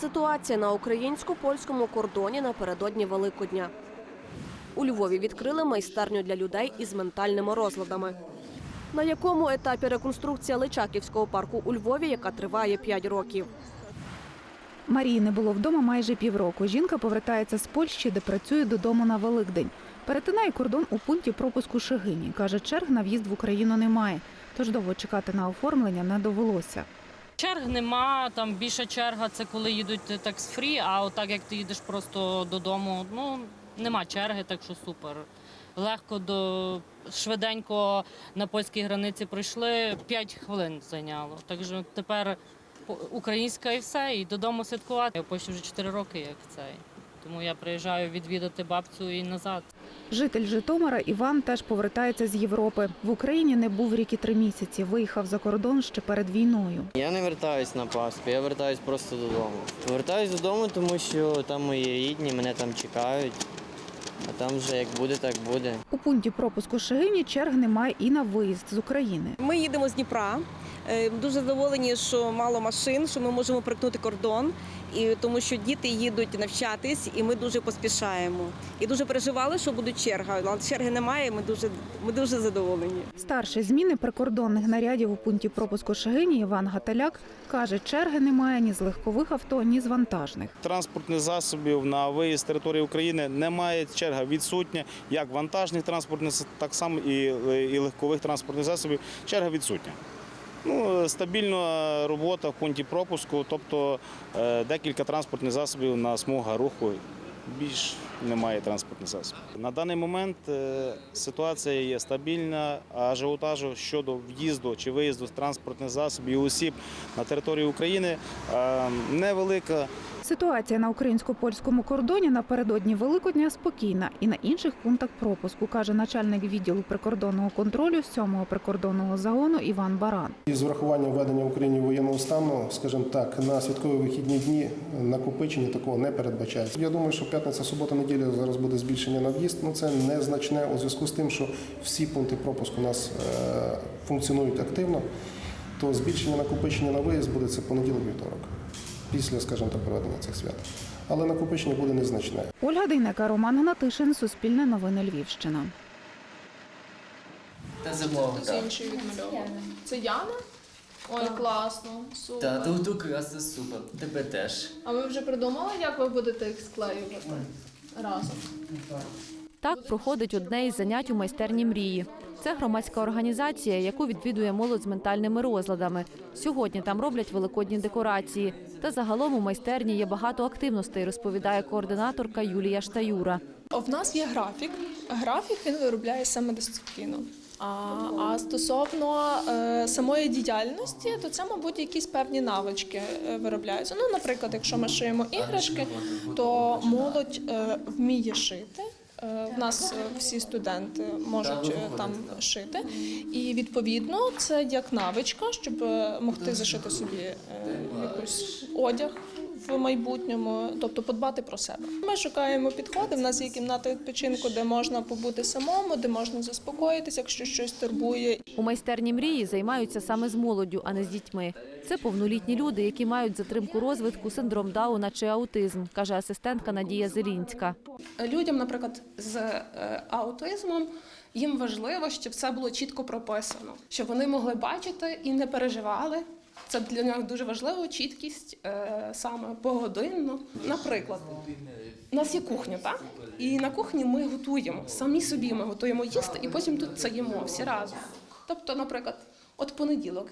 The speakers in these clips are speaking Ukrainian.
Ситуація на українсько-польському кордоні напередодні Великодня. У Львові відкрили майстерню для людей із ментальними розладами. На якому етапі реконструкція Личаківського парку у Львові, яка триває 5 років. Марії не було вдома майже півроку. Жінка повертається з Польщі, де працює додому на Великдень. Перетинає кордон у пункті пропуску Шегині. Каже, черг на в'їзд в Україну немає, тож довго чекати на оформлення не довелося. Черг нема, там більша черга це коли їдуть такс-фрі, а отак як ти їдеш просто додому, ну нема черги, так що супер. Легко до швиденько на польській границі пройшли, 5 хвилин зайняло. Так що тепер українська і все, і додому святкувати. Я в вже 4 роки, як цей. Тому я приїжджаю відвідати бабцю і назад. Житель Житомира Іван теж повертається з Європи. В Україні не був рік і три місяці. Виїхав за кордон ще перед війною. Я не вертаюсь на Пасху, я вертаюсь просто додому. Вертаюсь додому, тому що там мої рідні, мене там чекають. А там вже як буде, так буде. У пункті пропуску Шегині черг немає і на виїзд з України. Ми їдемо з Дніпра. Е, Дуже задоволені, що мало машин, що ми можемо перетнути кордон, і тому що діти їдуть навчатись, і ми дуже поспішаємо. І дуже переживали, що буде черга. Але черги немає. Ми дуже ми дуже задоволені. Старший зміни прикордонних нарядів у пункті пропуску Шегині Іван Гаталяк каже, черги немає ні з легкових авто, ні з вантажних. транспортних засобів на виїзд території України немає. Черга відсутня, як вантажних транспортних, так само і, і легкових транспортних засобів. Черга відсутня. Ну, стабільна робота в пункті пропуску, тобто е, декілька транспортних засобів на смуга руху. Більш немає транспортних засобів. На даний момент е, ситуація є стабільна, а ажіотажу щодо в'їзду чи виїзду з транспортних засобів і осіб на територію України е, невелика. Ситуація на українсько-польському кордоні напередодні Великодня спокійна і на інших пунктах пропуску, каже начальник відділу прикордонного контролю 7-го прикордонного загону Іван Баран. І з врахуванням введення в Україні воєнного стану, скажімо так, на святкові вихідні дні накопичення такого не передбачається. Я думаю, що п'ятниця, субота, неділя зараз буде збільшення на в'їзд. Ну це незначне у зв'язку з тим, що всі пункти пропуску у нас е, функціонують активно. То збільшення накопичення на виїзд буде це понеділок-вівторок, після, скажімо так, проведення цих свят. Але накопичення буде незначне. Ольга Дейнека, Роман Гнатишин, Суспільне новини Львівщина. Та так. інший. Це Яна? Ой, класно, супер. Та, то тут класно супер. Тебе теж. А ви вже придумали, як ви будете їх склеювати разом? Так проходить одне із занять у майстерні мрії. Це громадська організація, яку відвідує молодь з ментальними розладами. Сьогодні там роблять великодні декорації. Та загалом у майстерні є багато активностей, розповідає координаторка Юлія Штаюра. В нас є графік. Графік він виробляє саме дисципліну. А, а стосовно е, самої діяльності, то це, мабуть, якісь певні навички е, виробляються. Ну, наприклад, якщо ми шиємо іграшки, то молодь е, вміє шити. Е, В нас е, всі студенти можуть е, там шити, і відповідно це як навичка, щоб могти зашити собі якийсь одяг в майбутньому, тобто подбати про себе. Ми шукаємо підходи. В нас є кімната відпочинку, де можна побути самому, де можна заспокоїтися, якщо щось турбує. У майстерні мрії займаються саме з молоддю, а не з дітьми. Це повнолітні люди, які мають затримку розвитку, синдром Дауна чи аутизм, каже асистентка Надія Зелінська. людям, наприклад, з е, аутизмом. Їм важливо, щоб все було чітко прописано, щоб вони могли бачити і не переживали. Це для них дуже важливо, чіткість е, саме погодинно. Наприклад, у нас є кухня, так? І на кухні ми готуємо самі собі. Ми готуємо їсти, і потім тут це їмо всі разом. Тобто, наприклад, от понеділок,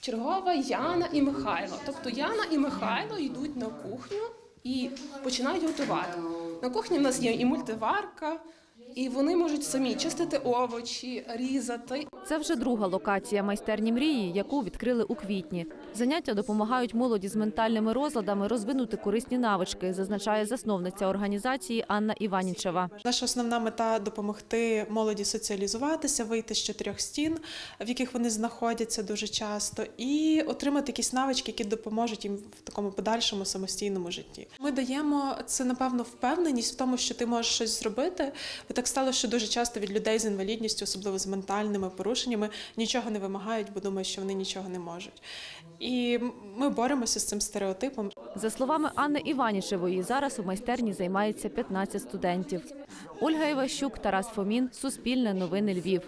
чергова Яна і Михайло. Тобто Яна і Михайло йдуть на кухню і починають готувати. На кухні в нас є і мультиварка, і вони можуть самі чистити овочі, різати. Це вже друга локація майстерні мрії, яку відкрили у квітні. Заняття допомагають молоді з ментальними розладами розвинути корисні навички, зазначає засновниця організації Анна Іванічева. Наша основна мета допомогти молоді соціалізуватися, вийти з чотирьох стін, в яких вони знаходяться дуже часто, і отримати якісь навички, які допоможуть їм в такому подальшому самостійному житті. Ми даємо це напевно впевненість в тому, що ти можеш щось зробити. Ви так сталося, що дуже часто від людей з інвалідністю, особливо з ментальними порушеннями, нічого не вимагають, бо думають, що вони нічого не можуть. І ми боремося з цим стереотипом. За словами Анни Іванішевої, зараз у майстерні займається 15 студентів. Ольга Іващук, Тарас Фомін, Суспільне новини Львів.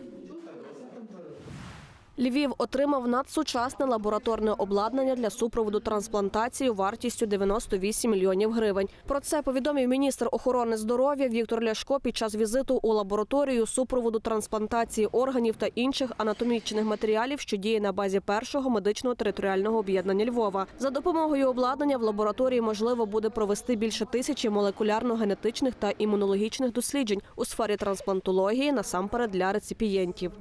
Львів отримав надсучасне лабораторне обладнання для супроводу трансплантації вартістю 98 мільйонів гривень. Про це повідомив міністр охорони здоров'я Віктор Ляшко під час візиту у лабораторію супроводу трансплантації органів та інших анатомічних матеріалів, що діє на базі першого медичного територіального об'єднання Львова. За допомогою обладнання в лабораторії можливо буде провести більше тисячі молекулярно-генетичних та імунологічних досліджень у сфері трансплантології насамперед для реципієнтів.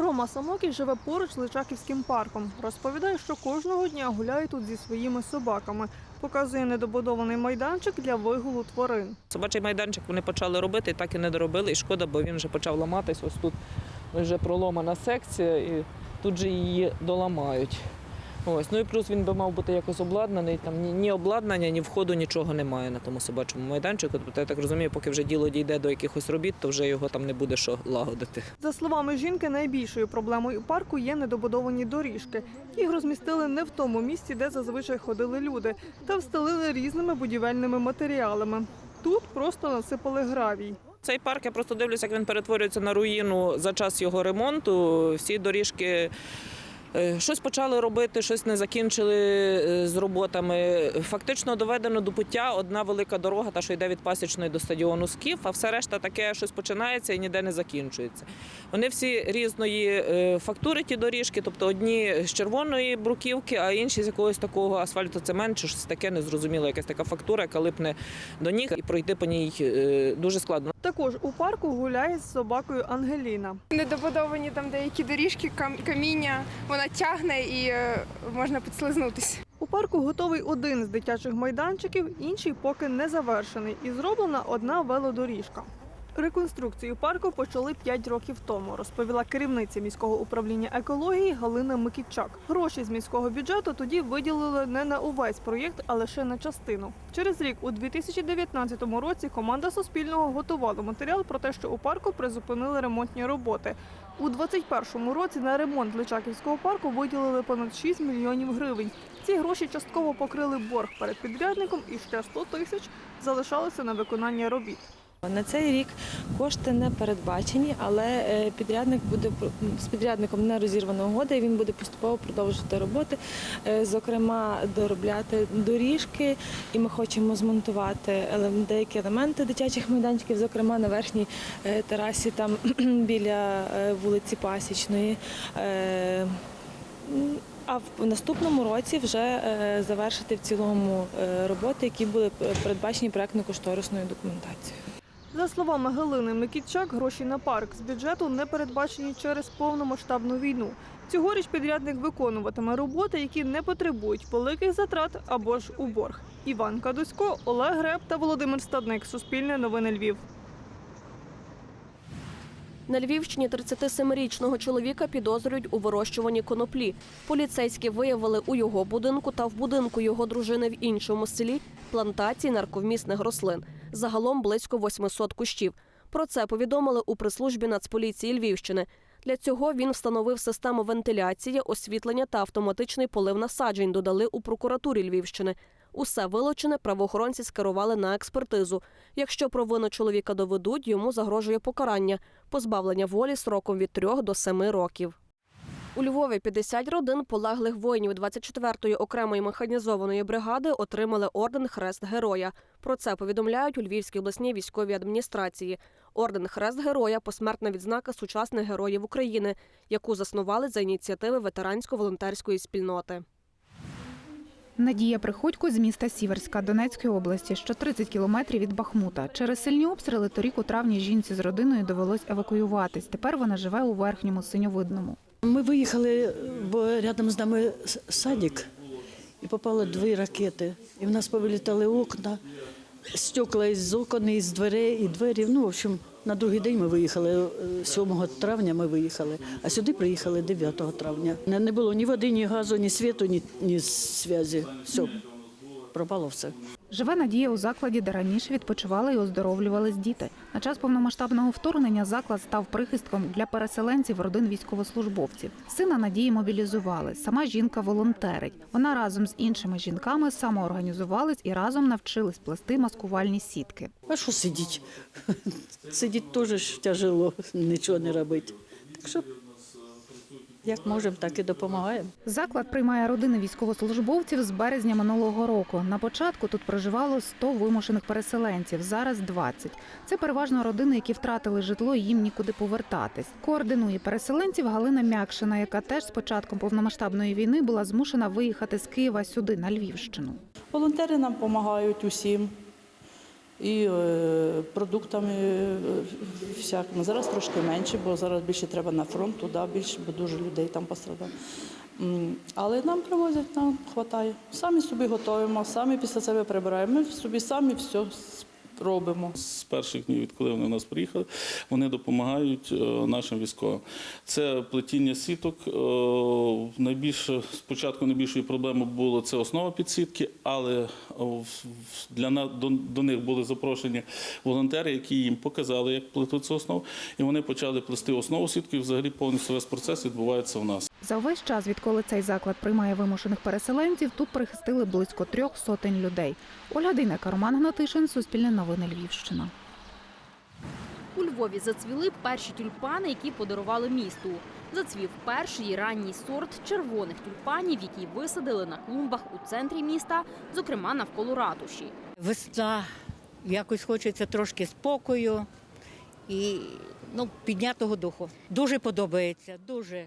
Рома Самокін живе поруч з Личаківським парком. Розповідає, що кожного дня гуляє тут зі своїми собаками. Показує недобудований майданчик для вигулу тварин. Собачий майданчик вони почали робити, так і не доробили. І шкода, бо він вже почав ламатись. Ось тут вже проломана секція, і тут же її доламають. Ось. Ну і плюс він би мав бути якось обладнаний. Там ні, ні обладнання, ні входу, нічого немає на тому собачому майданчику. Тобто, я так розумію, поки вже діло дійде до якихось робіт, то вже його там не буде що лагодити. За словами жінки, найбільшою проблемою парку є недобудовані доріжки. Їх розмістили не в тому місці, де зазвичай ходили люди, та встелили різними будівельними матеріалами. Тут просто насипали гравій. Цей парк я просто дивлюся, як він перетворюється на руїну за час його ремонту. Всі доріжки. Е, Щось почали робити, щось не закінчили е, з роботами. Фактично доведено до пуття одна велика дорога, та що йде від пасічної до стадіону Скіф, а все решта таке щось починається і ніде не закінчується. Вони всі різної е, фактури, ті доріжки, тобто одні з червоної бруківки, а інші з якогось такого асфальтоцемент чи щось таке незрозуміло, якась така фактура, яка липне до ніг і пройти по ній дуже складно. Також у парку гуляє з собакою Ангеліна. Недобудовані там деякі доріжки, каміння, вона тягне і е, можна підслизнутися. У парку готовий один з дитячих майданчиків, інший поки не завершений, і зроблена одна велодоріжка. Реконструкцію парку почали 5 років тому, розповіла керівниця міського управління екології Галина Микітчак. Гроші з міського бюджету тоді виділили не на увесь проєкт, а лише на частину. Через рік, у 2019 році, команда Суспільного готувала матеріал про те, що у парку призупинили ремонтні роботи. У 2021 році на ремонт Личаківського парку виділили понад 6 мільйонів гривень. Ці гроші частково покрили борг перед підрядником і ще 100 тисяч залишалося на виконання робіт. На цей рік кошти не передбачені, але е, підрядник буде з підрядником не розірвана угода, і він буде поступово продовжувати роботи, е, зокрема доробляти доріжки, і ми хочемо змонтувати деякі елементи дитячих майданчиків, зокрема на верхній е, терасі, там біля вулиці Пасічної. А в наступному році вже завершити в цілому роботи, які були передбачені проектно-кошторисною документацією. За словами Галини Микітчак, гроші на парк з бюджету не передбачені через повномасштабну війну. Цьогоріч підрядник виконуватиме роботи, які не потребують великих затрат або ж у борг. Іван Кадусько, Олег Греб та Володимир Стадник. Суспільне новини Львів. На Львівщині 37-річного чоловіка підозрюють у вирощуванні коноплі. Поліцейські виявили у його будинку та в будинку його дружини в іншому селі плантації нарковмісних рослин. Загалом близько 800 кущів. Про це повідомили у прес-службі Нацполіції Львівщини. Для цього він встановив систему вентиляції, освітлення та автоматичний полив насаджень. Додали у прокуратурі Львівщини. Усе вилучене правоохоронці скерували на експертизу. Якщо провину чоловіка доведуть, йому загрожує покарання позбавлення волі сроком від 3 до 7 років. У Львові 50 родин полеглих воїнів 24-ї окремої механізованої бригади отримали орден Хрест Героя. Про це повідомляють у Львівській обласній військовій адміністрації. Орден Хрест Героя посмертна відзнака сучасних героїв України, яку заснували за ініціативи ветерансько-волонтерської спільноти. Надія Приходько з міста Сіверська Донецької області, що 30 кілометрів від Бахмута. Через сильні обстріли торік у травні жінці з родиною довелось евакуюватись. Тепер вона живе у верхньому синьовидному. Ми виїхали, бо рядом з нами садик, і попали дві ракети. І в нас повилітали окна, стекла із окон, із дверей, і двері. Ну, в общем, на другий день ми виїхали, е, 7 травня ми виїхали, а сюди приїхали 9 травня. Не було ні води, ні газу, ні світу, ні, ні зв'язі. Все, пропало все. Живе Надія у закладі, де раніше відпочивали і оздоровлювались діти. На час повномасштабного вторгнення заклад став прихистком для переселенців родин військовослужбовців. Сина Надії мобілізували. Сама жінка волонтерить. Вона разом з іншими жінками самоорганізувались і разом навчились плести маскувальні сітки. А що сидіть? Сидіти теж тяжело, нічого не робити. Так що як можемо, так і допомагаємо. Заклад приймає родини військовослужбовців з березня минулого року. На початку тут проживало 100 вимушених переселенців, зараз 20. Це переважно родини, які втратили житло і їм нікуди повертатись. Координує переселенців Галина Мякшина, яка теж з початком повномасштабної війни була змушена виїхати з Києва сюди, на Львівщину. Волонтери нам допомагають усім. І е, продуктами е, всякими. Зараз трошки менше, бо зараз більше треба на фронт, туди більше, бо дуже людей там пострадало. Але нам привозять, нам вистачає. Самі собі готуємо, самі після себе прибираємо. Ми собі самі все робимо. З перших днів, відколи вони в нас приїхали, вони допомагають е, нашим військовим. Це плетіння сіток. Е, Найбільше спочатку найбільшою проблемою було це основа підсітки, але е, для на- до, до них були запрошені волонтери, які їм показали, як плетуть цю основу, і вони почали плести основу сітки. І взагалі повністю весь процес відбувається в нас. За увесь час, відколи цей заклад приймає вимушених переселенців, тут прихистили близько трьох сотень людей. Ольга Дейнека, Роман Гнатишин, Суспільне новини Львівщина. У Львові зацвіли перші тюльпани, які подарували місту. Зацвів перший ранній сорт червоних тюльпанів, які висадили на клумбах у центрі міста, зокрема навколо ратуші. Весна, якось хочеться трошки спокою і ну, піднятого духу. Дуже подобається, дуже.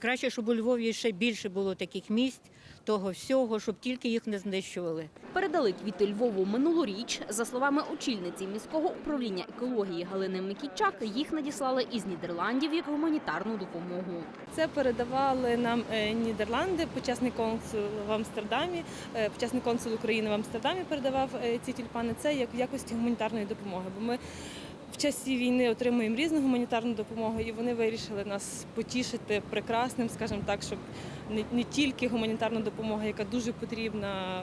Краще, щоб у Львові ще більше було таких місць, того всього, щоб тільки їх не знищували. Передали квіти Львову минулоріч. За словами очільниці міського управління екології Галини Микітчак, їх надіслали із Нідерландів як гуманітарну допомогу. Це передавали нам е, Нідерланди, почесний консул в Амстердамі, е, почесний консул України в Амстердамі передавав е, ці тюльпани. Це як в якості гуманітарної допомоги. Бо ми в часі війни отримуємо різну гуманітарну допомогу, і вони вирішили нас потішити прекрасним, скажімо так, щоб не, тільки гуманітарна допомога, яка дуже потрібна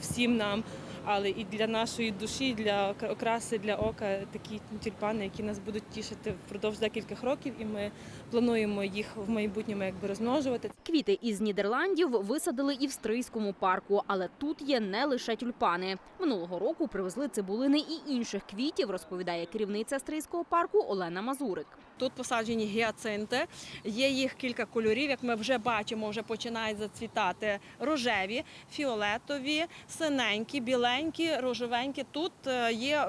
всім нам. Але і для нашої душі, для окраси, для ока такі тюльпани, які нас будуть тішити впродовж декількох років, і ми плануємо їх в майбутньому якби розмножувати. Квіти із Нідерландів висадили і в Стрийському парку, але тут є не лише тюльпани. Минулого року привезли цибулини і інших квітів, розповідає керівниця Стрийського парку Олена Мазурик. Тут посаджені гіацинти, є їх кілька кольорів, як ми вже бачимо, вже починають зацвітати рожеві, фіолетові, синенькі, біленькі, рожевенькі. Тут е, є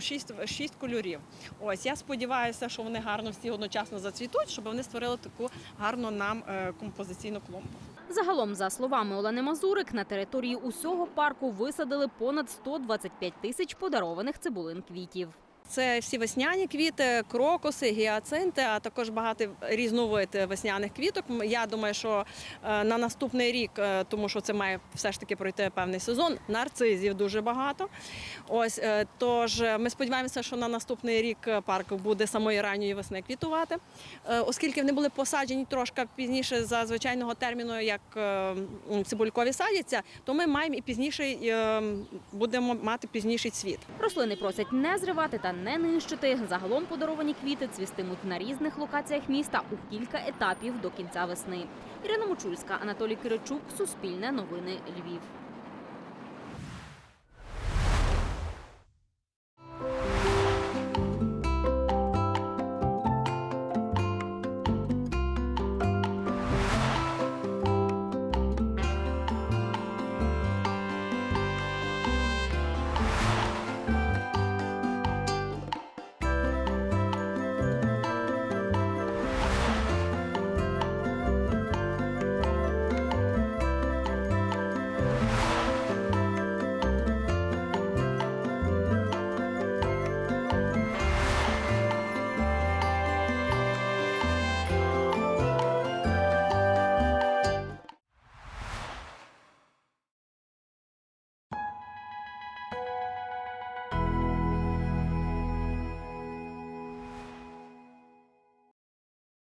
шість, шість кольорів. Ось я сподіваюся, що вони гарно всі одночасно зацвітуть, щоб вони створили таку гарну нам е, композиційну клумбу. Загалом, за словами Олени Мазурик, на території усього парку висадили понад 125 тисяч подарованих цибулин квітів. Це всі весняні квіти, крокуси, гіацинти, а також багато різновид весняних квіток. Я думаю, що е, на наступний рік, е, тому що це має все ж таки пройти певний сезон, нарцизів дуже багато. Ось е, тож ми сподіваємося, що на наступний рік парк буде самої ранньої весни квітувати, оскільки вони були посаджені трошки пізніше за звичайного терміну, як цибулькові садяться, то ми маємо і пізніше е, будемо мати пізніший цвіт. Рослини просять не зривати та не нищити. Загалом подаровані квіти цвістимуть на різних локаціях міста у кілька етапів до кінця весни. Ірина Мочульська, Анатолій Киричук, Суспільне новини Львів.